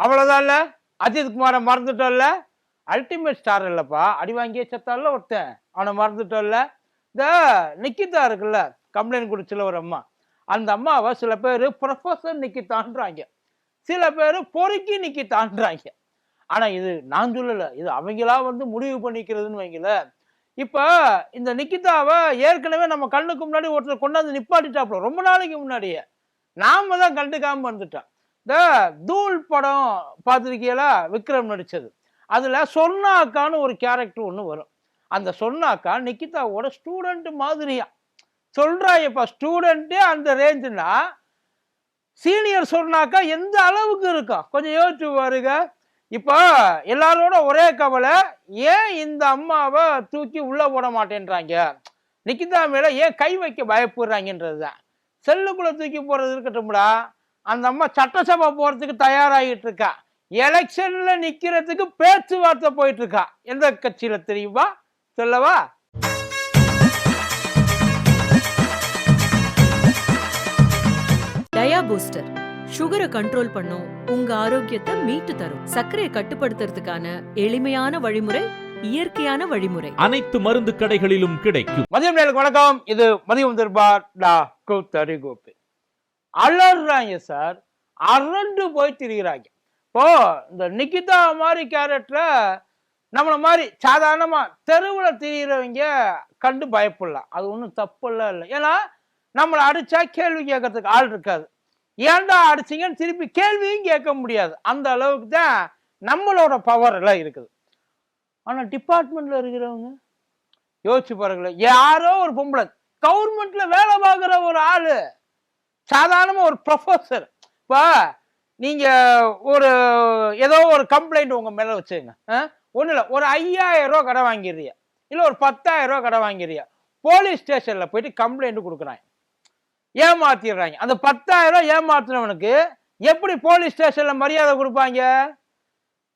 அவ்வளோதான்ல அஜித் குமாரை மறந்துட்டோம்ல? Ultimate star இல்லைப்பா. அடி வாங்கியே செத்தால ஒருத்தன். அவனை மறந்துட்டோம்ல. இந்த நிக்கிதா இருக்குல்ல கம்ப்ளைண்ட் குடிச்சில ஒரு அம்மா. அந்த அம்மாவை சில பேர் ப்ரொஃபஸர் நிக்கிதான்றாங்க. சில பேர் பொறுக்கி நிக்கிதான்றாங்க. ஆனால் இது நான் சொல்லலை. இது அவங்களா வந்து முடிவு பண்ணிக்கிறதுன்னு வைங்கள. இப்போ இந்த நிக்கிதாவை ஏற்கனவே நம்ம கண்ணுக்கு முன்னாடி ஒருத்தர் கொண்டாந்து நிப்பாட்டிட்டாப்புல. ரொம்ப நாளைக்கு முன்னாடியே. நாம தான் கண்டுக்காமல் வந்துட்டோம் இந்த தூள் படம் பார்த்துருக்கீங்களா விக்ரம் நடித்தது அதில் சொன்னாக்கான்னு ஒரு கேரக்டர் ஒன்று வரும். அந்த சொன்னாக்கா நிக்கிதாவோட ஸ்டூடெண்ட் மாதிரியா? சொல்றாயப்பா ஸ்டூடெண்ட்டே அந்த ரேஞ்சுனா சீனியர் சொன்னாக்கா எந்த அளவுக்கு இருக்கும் கொஞ்சம் யோசிச்சு பாருங்க. இப்போ எல்லாரோட ஒரே கவலை ஏன் இந்த அம்மாவை தூக்கி உள்ளே போட மாட்டேன்றாங்க? நிக்கிதா மேலே ஏன் கை வைக்க பயப்படுறாங்கன்றது தான் செல்லுக்குள்ளே தூக்கி போகிறது இருக்கட்டும்டா. அந்த அம்மா சட்டசபை போறதுக்கு தயாராகிட்டு இருக்கா எலெக்ஷன்ல நிக்கிறதுக்கு பேச்சுவார்த்தை போயிட்டு இருக்கா எந்த கட்சியில தெரியுமா? சொல்லவா? டயா பூஸ்டர். சுகரை கண்ட்ரோல் பண்ணும் உங்க ஆரோக்கியத்தை மீட்டு தரும். சர்க்கரையை கட்டுப்படுத்துறதுக்கான எளிமையான வழிமுறை இயற்கையான வழிமுறை. அனைத்து மருந்து கடைகளிலும் கிடைக்கும். மதியம் வணக்கம். இது மதியம் திருபார் டா. கூத்தடி கோப்பி. அலறாங்க சார். அரண்டு போய் திரிகிறாங்க இப்போ இந்த நிக்கிதா மாதிரி கேரக்டரை நம்மளை மாதிரி சாதாரணமாக தெருவில் திரிகிறவங்க கண்டு பயப்படலாம். அது ஒன்றும் தப்புலாம் இல்லை. ஏன்னா நம்மளை அடித்தா கேள்வி கேட்கறதுக்கு ஆள் இருக்காது. ஏன்டா அடிச்சீங்கன்னு திருப்பி கேள்வியும் கேட்க முடியாது. அந்த அளவுக்கு தான் நம்மளோட பவர் எல்லாம் இருக்குது. ஆனால் டிபார்ட்மெண்ட்டில் இருக்கிறவங்க? யோசிச்சு பாருங்களேன். யாரோ ஒரு பொம்பளை கவர்மெண்ட்டில் வேலை பார்க்குற ஒரு ஆள் சாதாரணமாக ஒரு ப்ரொஃபஸர் இப்போ நீங்கள் ஒரு ஏதோ ஒரு கம்ப்ளைண்ட் உங்கள் மேலே வச்சுங்க ஒன்றும் இல்லை. ஒரு ஐயாயிரம் ரூபா கடை வாங்கிடுறியா இல்லை ஒரு பத்தாயிரம் ரூபா கடை வாங்கிடுறியா போலீஸ் ஸ்டேஷனில் போயிட்டு கம்ப்ளைண்ட் கொடுக்குறாங்க. ஏமாத்திடுறாங்க. அந்த பத்தாயிரம் ரூபா ஏமாத்தினவனுக்கு எப்படி போலீஸ் ஸ்டேஷனில் மரியாதை கொடுப்பாங்க?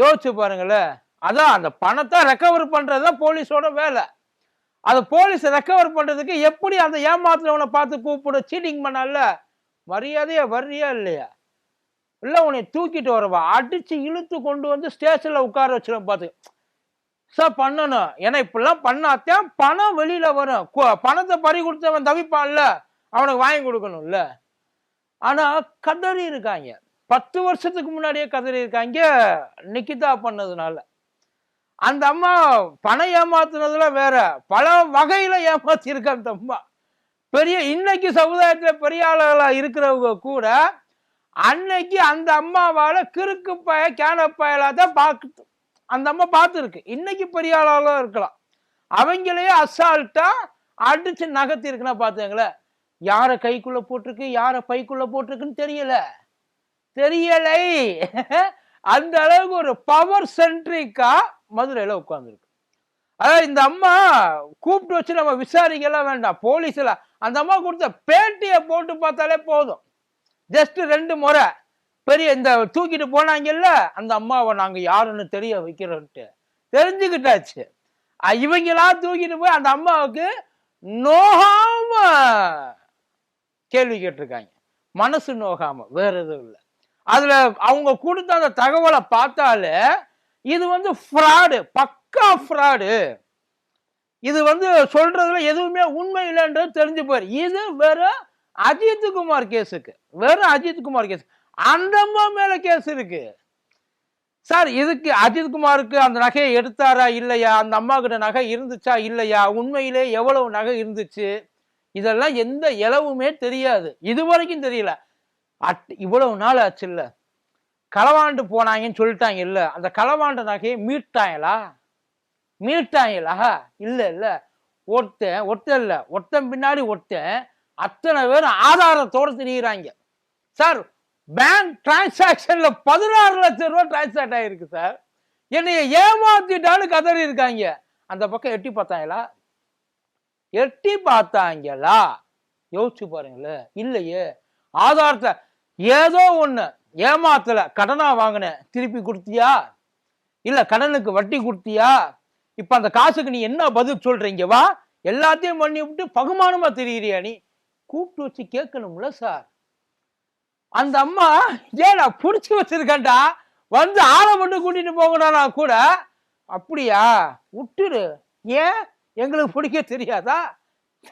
யோசிச்சு பாருங்களேன். அதான் அந்த பணத்தை ரெக்கவர் பண்ணுறது தான் போலீஸோட வேலை. அதை போலீஸ் ரெக்கவர் பண்ணுறதுக்கு எப்படி அந்த ஏமாத்தினவனை பார்த்து கூப்பிட? சீட்டிங் பண்ணல மரியாதையா வர்றியா இல்லையா? இல்லை உன்னை தூக்கிட்டு வரவா? அடித்து இழுத்து கொண்டு வந்து ஸ்டேஷனில் உட்கார வச்சிடும் பார்த்து சார் பண்ணணும். ஏன்னா இப்படிலாம் பண்ணாத்தான் பணம் வெளியில் வரும். பணத்தை பறி கொடுத்தவன் தவிப்பான்ல அவனுக்கு வாங்கி கொடுக்கணும்ல ஆனால் கதறி இருக்காங்க. பத்து வருஷத்துக்கு முன்னாடியே கதறி இருக்காங்க. நிக்கிதா பண்ணதுனால. அந்த அம்மா பணம் ஏமாத்துனதுல வேற பல வகையில் ஏமாத்தி அந்த அம்மா. பெரிய இன்னைக்கு சமுதாயத்தில் பெரிய ஆளுகளாக இருக்கிறவங்க கூட அன்னைக்கு அந்த அம்மாவால் கிறுக்கு பய கேன தான் பார்த்து அந்த அம்மா பார்த்துருக்கு இன்னைக்கு பெரிய ஆளாக இருக்கலாம். அவங்களையே அசால்ட்டா அடிச்சு நகர்த்தி இருக்குன்னா பார்த்துங்களேன் யாரை கைக்குள்ள போட்டிருக்கு யாரை பைக்குள்ள போட்டிருக்குன்னு தெரியல. தெரியலை. அந்த அளவுக்கு ஒரு பவர் சென்ட்ரிக்கா மதுரையில் உட்காந்துருக்கு அதாவது இந்த அம்மா கூப்பிட்டு வச்சு நம்ம விசாரிக்கலாம் வேண்டாம். போலீஸில் அந்த அம்மா கொடுத்த பேட்டியை போட்டு பார்த்தாலே போதும். ஜஸ்ட் ரெண்டு முறை. பெரிய இந்த தூக்கிட்டு போனாங்கல்ல அந்த அம்மாவை நாங்கள் யாருன்னு தெரிய வைக்கிறோன்ட்டு. தெரிஞ்சுக்கிட்டாச்சு. இவங்களா தூக்கிட்டு போய் அந்த அம்மாவுக்கு நோகாம கேள்வி கேட்டிருக்காங்க. மனசு நோகாம வேற எதுவும் இல்லை. அதுல அவங்க கொடுத்த அந்த தகவலை பார்த்தாலே இது வந்து ஃப்ராடு பக்கா ஃப்ராடு இது வந்து சொல்றதுல எதுவுமே உண்மை இல்லைன்றது தெரிஞ்சு போயிரு இது வெறும் அஜித் குமார் கேஸுக்கு வெறும் அஜித் குமார் கேஸ். அந்த அம்மா மேல கேஸ் இருக்கு. சார் இதுக்கு அஜித் குமாருக்கு அந்த நகையை எடுத்தாரா இல்லையா? அந்த அம்மா கிட்ட நகை இருந்துச்சா இல்லையா? உண்மையிலே எவ்வளவு நகை இருந்துச்சு? இதெல்லாம் எந்த இளவுமே தெரியாது. இது வரைக்கும் தெரியல. அட் இவ்வளவு நாள் ஆச்சு இல்ல களவாண்டு போனாங்கன்னு சொல்லிட்டாங்க இல்ல. அந்த களவாண்ட நகையை மீட்டாங்களா? மீட்டாங்களா இல்லை இல்லை. ஒருத்தன் ஒருத்தன் இல்லை. ஒருத்தன் பின்னாடி ஒருத்தன் அத்தனை பேர் ஆதாரத்தோடு திரிகிறாங்க சார் பேங்க் டிரான்சாக்ஷன்ல பதினாறு லட்சம் ரூபா டிரான்சாக்ட் ஆகிருக்கு சார். என்னைய ஏமாத்திட்டான்னு கதறி இருக்காங்க அந்த பக்கம் எட்டி பார்த்தாங்களா? எட்டி பார்த்தாங்களா? யோசிச்சு பாருங்களேன். இல்லையே. ஆதாரத்தை ஏதோ ஒன்று ஏமாத்தலை. கடனாக வாங்கினேன். திருப்பி கொடுத்தியா? இல்லை கடனுக்கு வட்டி கொடுத்தியா? இப்ப அந்த காசுக்கு நீ என்ன பதில் சொல்றீங்க? வா எல்லாத்தையும் பண்ணி விட்டு பகுமானமா தெரியுறியா நீ? கூப்பிட்டு வச்சு கேட்கணும்ல சார். அந்த அம்மா ஏடா புடிச்சு வச்சிருக்கேன்டா? வந்து ஆளை மட்டும் கூட்டிட்டு போங்கடா கூட. அப்படியா? விட்டுரு ஏன்? எங்களுக்கு பிடிக்க தெரியாதா?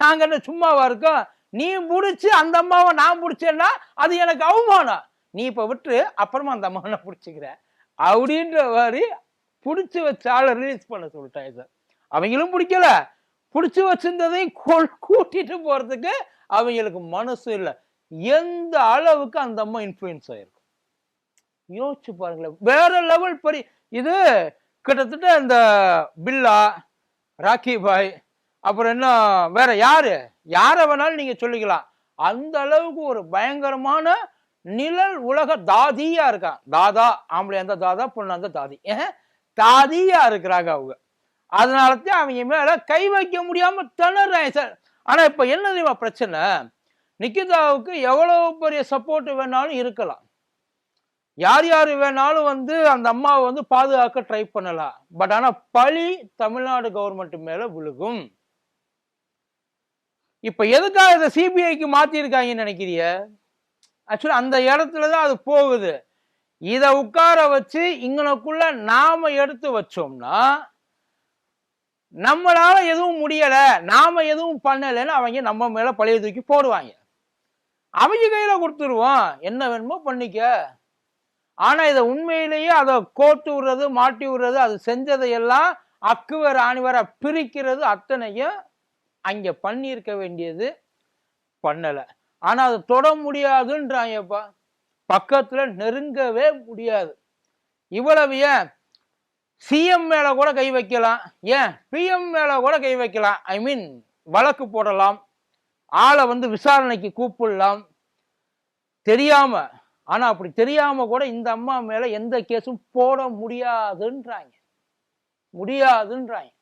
நாங்க என்ன சும்மாவா இருக்கோம்? நீ பிடிச்சி அந்த அம்மாவை நான் பிடிச்சேன்னா அது எனக்கு அவமானம். நீ இப்ப விட்டு அப்புறமா அந்த அம்மாவை நான் பிடிச்சிக்கிற அப்படின்ற மாதிரி பிடிச்சி வச்ச ஆளை ரிலீஸ் பண்ண சொல்லிட்டாங்க சார் அவங்களும் பிடிக்கல. பிடிச்சி வச்சிருந்ததையும் கூட்டிட்டு போறதுக்கு அவங்களுக்கு மனசு இல்லை. எந்த அளவுக்கு அந்த அம்மா இன்ஃப்ளூயன்ஸ் ஆயிருக்கும். யோசிச்சு பாருங்களேன். வேற லெவல் பெரிய இது கிட்டத்தட்ட இந்த பில்லா ராக்கி பாய் அப்புறம் என்ன வேற யாரு? யாரை வேணாலும் நீங்க சொல்லிக்கலாம். அந்த அளவுக்கு ஒரு பயங்கரமான நிழல் உலக தாதியா இருக்கான். தாதா ஆம்பளை அந்த தாதா பொண்ணு அந்த தாதி. ஏன்? தாதியா இருக்கிறாங்க அவங்க. அதனாலதான் அவங்க மேல கை வைக்க முடியாம திணறாங்க. சார் ஆனா இப்ப என்ன தெரியுமா பிரச்சனை? நிக்கிதாவுக்கு எவ்வளவு பெரிய சப்போர்ட் வேணாலும் இருக்கலாம். யார் யார் வேணாலும் வந்து அந்த அம்மாவை வந்து பாதுகாக்க ட்ரை பண்ணலாம். பட் ஆனா பழி தமிழ்நாடு கவர்மெண்ட் மேல விழுகும். இப்ப எதுக்காக இதை சிபிஐக்கு மாத்திருக்காங்கன்னு நினைக்கிறிய ஆக்சுவலி அந்த இடத்துல தான் அது போகுது. இதை உட்கார வச்சு இங்கனக்குள்ள நாம எடுத்து வச்சோம்னா நம்மளால எதுவும் முடியல நாம எதுவும் பண்ணலைன்னு அவங்க நம்ம மேல பழைய தூக்கி போடுவாங்க. அவங்க கையில கொடுத்துருவோம். என்ன வேணுமோ பண்ணிக்க. ஆனா இதை உண்மையிலேயே அதை கோட்டு விடுறது மாட்டி விடுறது அது செஞ்சதையெல்லாம் அக்குவர் ஆணிவரை பிரிக்கிறது அத்தனையும் அங்க பண்ணியிருக்க வேண்டியது பண்ணலை. ஆனா அதை தொட முடியாதுன்றாங்கப்பா. பக்கத்துல நெருங்கவே முடியாது. இவ்வளவு ஏன்? சிஎம் மேல கூட கை வைக்கலாம். ஏன்? பிஎம் மேல கூட கை வைக்கலாம். ஐ மீன் வழக்கு போடலாம். ஆளை வந்து விசாரணைக்கு கூப்பிடலாம். தெரியாம ஆனா அப்படி தெரியாம கூட இந்த அம்மா மேல எந்த கேஸும் போட முடியாதுன்றாங்க. முடியாதுன்றாங்க.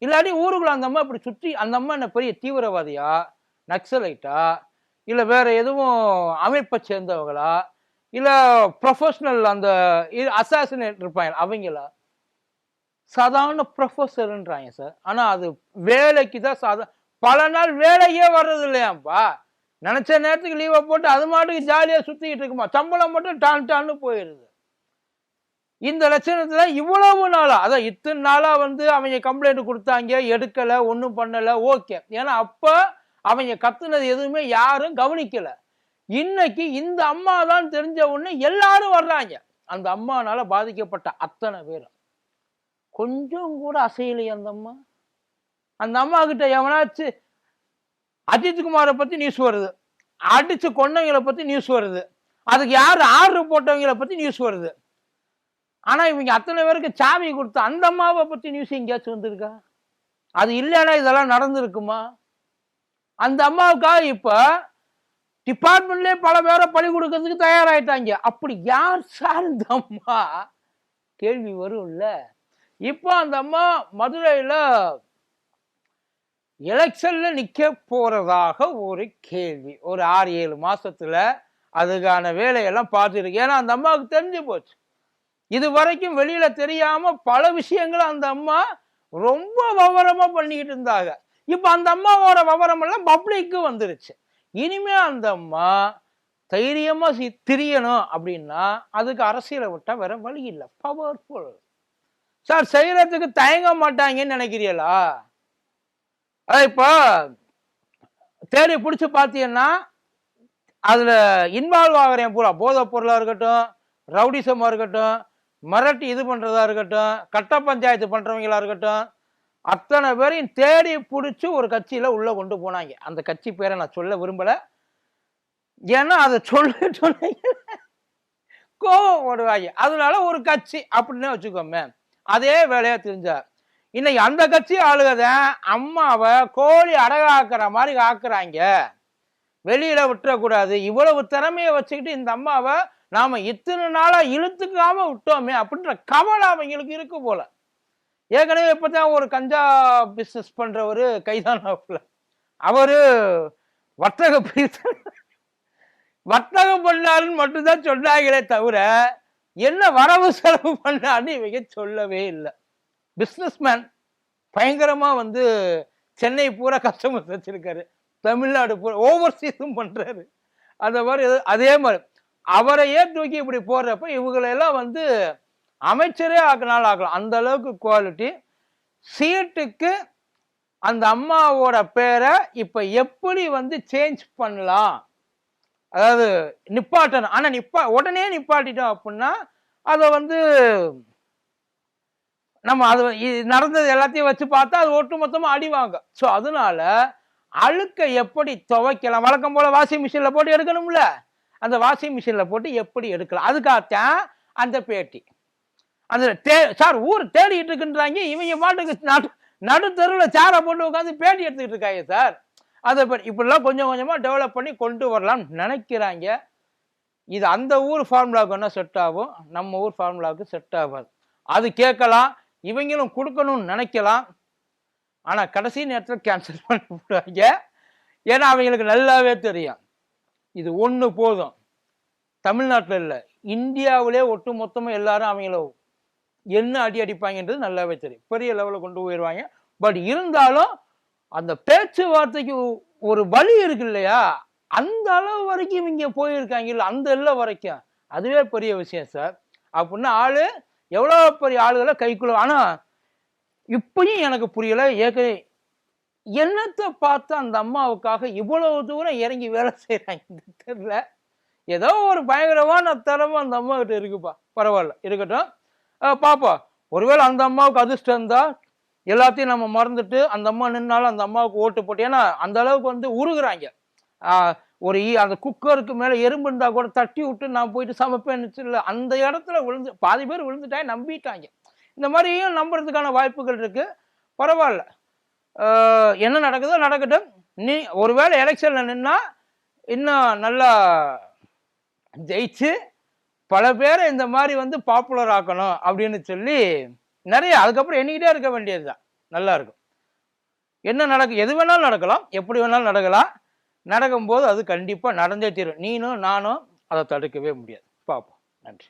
இல்லாட்டி ஊருக்குள்ள அந்த அம்மா இப்படி சுற்றி அந்த அம்மா என்ன பெரிய தீவிரவாதியா? நக்சலைட்டா? இல்ல வேற எதுவும் அமைப்பை சேர்ந்தவங்களா? இல்லை ப்ரொஃபஷ்னல் அந்த அசாசினேட் இருப்பாங்க அவங்கள. சாதாரண ப்ரொஃபஸருன்றாங்க சார் ஆனால் அது வேலைக்கு தான் சாதா பல நாள் வேலையே வர்றது இல்லையாப்பா நினச்ச நேரத்துக்கு லீவை போட்டு அது மாட்டுக்கு ஜாலியாக சுற்றிக்கிட்டு இருக்குமா? சம்பளம் மட்டும் டான் டான்னு போயிடுது இந்த லட்சணத்தில் இவ்வளவு நாளாக அதான் இத்தனை நாளாக வந்து அவங்க கம்ப்ளைண்ட் கொடுத்தாங்க எடுக்கலை ஒன்றும் பண்ணலை ஓகே ஏன்னா அப்போ அவங்க கத்துனது எதுவுமே யாரும் கவனிக்கலை. இன்னைக்கு இந்த அம்மா தான் தெரிஞ்ச உடனே எல்லாரும் வர்றாங்க. அந்த அம்மானால பாதிக்கப்பட்ட அத்தனை பேரும். கொஞ்சம் கூட அசையலையே அந்த அம்மா. அந்த அம்மா கிட்ட எவனாச்சு அஜித்குமாரை பத்தி நியூஸ் வருது. அடிச்சு கொண்டவங்களை பத்தி நியூஸ் வருது. அதுக்கு யார் ஆர்டர் போட்டவங்களை பத்தி நியூஸ் வருது. ஆனா இவங்க அத்தனை பேருக்கு சாவி கொடுத்த அந்த அம்மாவை பத்தி நியூஸ் எங்கேயாச்சும் வந்திருக்கா? அது இல்லைன்னா இதெல்லாம் நடந்திருக்குமா? அந்த அம்மாவுக்காக இப்போ டிபார்ட்மெண்ட்லேயே பல பேரை பழி கொடுக்கறதுக்கு தயாராகிட்டாங்க அப்படி யார் சார்ந்த அம்மா? கேள்வி வரும்ல இப்போ அந்த அம்மா மதுரையில் எலெக்ஷனில் நிற்க போகிறதாக ஒரு கேள்வி. ஒரு ஆறு ஏழு மாதத்தில் அதுக்கான வேலையெல்லாம் பார்த்துருக்கு. ஏன்னா அந்த அம்மாவுக்கு தெரிஞ்சு போச்சு. இது வரைக்கும் வெளியில் தெரியாமல் பல விஷயங்களை அந்த அம்மா ரொம்ப விவரமாக பண்ணிக்கிட்டு இருந்தாங்க. இப்போ அந்த அம்மாவோட விவரமெல்லாம் பப்ளிக்கு வந்துருச்சு. இனிமே அந்த அம்மா தைரியமா சி- திரியணும் அப்படின்னா அதுக்கு அரசியலை விட்டா வேற வழி இல்லை. பவர்ஃபுல் சார் செய்யறதுக்கு தயங்க மாட்டாங்கன்னு நினைக்கிறீங்களா அதான் இப்போ தேடி பிடிச்சி பார்த்தீங்கன்னா அதில் இன்வால்வ் ஆகிறேன் பூரா போதைப் பொருளாக இருக்கட்டும் ரவுடிசமாக இருக்கட்டும் மிரட்டி இது பண்ணுறதா இருக்கட்டும் கட்ட பஞ்சாயத்து பண்ணுறவங்களா இருக்கட்டும் அத்தனை பேரையும் தேடி பிடிச்சி ஒரு கட்சியில் உள்ளே கொண்டு போனாங்க. அந்த கட்சி பேரை நான் சொல்ல விரும்பலை. ஏன்னா அதை சொல்ல சொன்னீங்க கோபம் போடுவாங்க. அதனால ஒரு கட்சி அப்படின்னு வச்சுக்கோமே. அதே வேலையாக தெரிஞ்சார். இன்னைக்கு அந்த கட்சி ஆளுகதான் அம்மாவை கோழி அடகாக்குற மாதிரி ஆக்குறாங்க. வெளியில விட்டுறக்கூடாது. இவ்வளவு திறமையை வச்சுக்கிட்டு இந்த அம்மாவை நாம இத்தனை நாளா இழுத்துக்காம விட்டோமே அப்படின்ற கவலை அவங்களுக்கு இருக்கு போல. ஏற்கனவே இப்பதான் ஒரு கஞ்சா பிசினஸ் பண்றவரு கைதானாப்புல அவர் வர்த்தக பிரித்து வர்த்தகம் பண்ணாருன்னு மட்டும்தான் சொன்னாங்களே தவிர என்ன வரவு செலவு பண்ணான்னு இவங்க சொல்லவே இல்லை. பிஸ்னஸ்மேன் பயங்கரமாக வந்து சென்னை பூரா கஸ்டமர்ஸ் வச்சுருக்காரு. தமிழ்நாடு பூரா ஓவர்சீஸும் பண்ணுறாரு அந்த மாதிரி அதே மாதிரி. அவரையே தூக்கி இப்படி போடுறப்ப இவங்களெல்லாம் வந்து அமைச்சரே ஆக்கினாலும் ஆக்கலாம். அந்த அளவுக்கு குவாலிட்டி சீட்டுக்கு அந்த அம்மாவோட பேரை இப்போ எப்படி வந்து சேஞ்ச் பண்ணலாம்? அதாவது நிப்பாட்டணும். ஆனால் நிப்பா உடனே நிப்பாட்டிட்டோம் அப்படின்னா அதை வந்து நம்ம அது நடந்தது எல்லாத்தையும் வச்சு பார்த்தா அது ஒட்டு மொத்தமாக அடிவாங்க ஸோ அதனால அழுக்கை எப்படி துவைக்கலாம்? வழக்கம் போல் வாஷிங் மிஷினில் போட்டு எடுக்கணும்ல? அந்த வாஷிங் மிஷினில் போட்டு எப்படி எடுக்கலாம்? அதுக்காகத்தான் அந்த பேட்டி. அந்த தே சார் ஊர் தேடிட்டு இருக்குன்றாங்க. இவங்க மாட்டுக்கு நடு நடு தெருவில் சேரை போட்டு உட்காந்து பேட்டி எடுத்துக்கிட்டு இருக்காங்க சார். அதை இப்போ இப்படிலாம் கொஞ்சம் கொஞ்சமாக டெவலப் பண்ணி கொண்டு வரலாம்னு நினைக்கிறாங்க. இது அந்த ஊர் ஃபார்முலாவுக்கு என்ன செட் ஆகும்? நம்ம ஊர் ஃபார்முலாவுக்கு செட் ஆகாது. அது கேட்கலாம். இவங்களும் கொடுக்கணும்னு நினைக்கலாம். ஆனால் கடைசி நேரத்தில் கேன்சல் பண்ணி விடுவாங்க ஏன்னா அவங்களுக்கு நல்லாவே தெரியும். இது ஒன்று போதும். தமிழ்நாட்டில் இல்லை. இந்தியாவிலே ஒட்டு மொத்தமாக எல்லாரும் அவங்கள என்ன அடி அடிப்பாங்கன்றது நல்லாவே தெரியும். பெரிய லெவலில் கொண்டு போயிடுவாங்க பட் இருந்தாலும் அந்த பேச்சுவார்த்தைக்கு ஒரு வழி இருக்கு இல்லையா? அந்த அளவு வரைக்கும் இவங்க போயிருக்காங்க. இல்லை அந்த எல்லாம் வரைக்கும். அதுவே பெரிய விஷயம் சார் அப்படின்னா ஆள் எவ்வளோ பெரிய ஆளுகளை கைக்குள்ள ஆனால் இப்பயும் எனக்கு புரியல. ஏற்க என்னத்தை பார்த்து அந்த அம்மாவுக்காக இவ்வளவு தூரம் இறங்கி வேலை செய்கிறாங்க தெரில ஏதோ ஒரு பயங்கரமான திறமை அந்த அம்மாக்கிட்ட இருக்குப்பா. பரவாயில்ல. இருக்கட்டும். பார்ப்போம் ஒருவேளை அந்த அம்மாவுக்கு அதிர்ஷ்டம் இருந்தா எல்லாத்தையும் நம்ம மறந்துட்டு அந்த அம்மா நின்னாலும் அந்த அம்மாவுக்கு ஓட்டு போட்டு ஏன்னா அந்த அளவுக்கு வந்து உருகுறாங்க. ஒரு ஈ அந்த குக்கருக்கு மேலே எறும்பு இருந்தா கூட தட்டி விட்டு நான் போயிட்டு சமைப்பேன்னு இல்லை அந்த இடத்துல விழுந்து பாதி பேர் விழுந்துட்டாங்க நம்பிட்டாங்க. இந்த மாதிரியும் நம்புறதுக்கான வாய்ப்புகள் இருக்கு. பரவாயில்ல. என்ன நடக்குதோ நடக்கட்டும். நீ ஒருவேளை எலெக்ஷனில் நின்னா இன்னும் நல்லா ஜெயிச்சு பல பேரை இந்த மாதிரி வந்து பாப்புலர் ஆக்கணும் அப்படின்னு சொல்லி நிறைய அதுக்கப்புறம் எண்ணிக்கிட்டே இருக்க வேண்டியது தான் நல்லா இருக்கும். என்ன நடக்கும் எது வேணாலும் நடக்கலாம் எப்படி வேணாலும் நடக்கலாம். நடக்கும்போது அது கண்டிப்பாக நடந்தே தீரும். நீனும் நானும் அதை தடுக்கவே முடியாது. பார்ப்போம். நன்றி.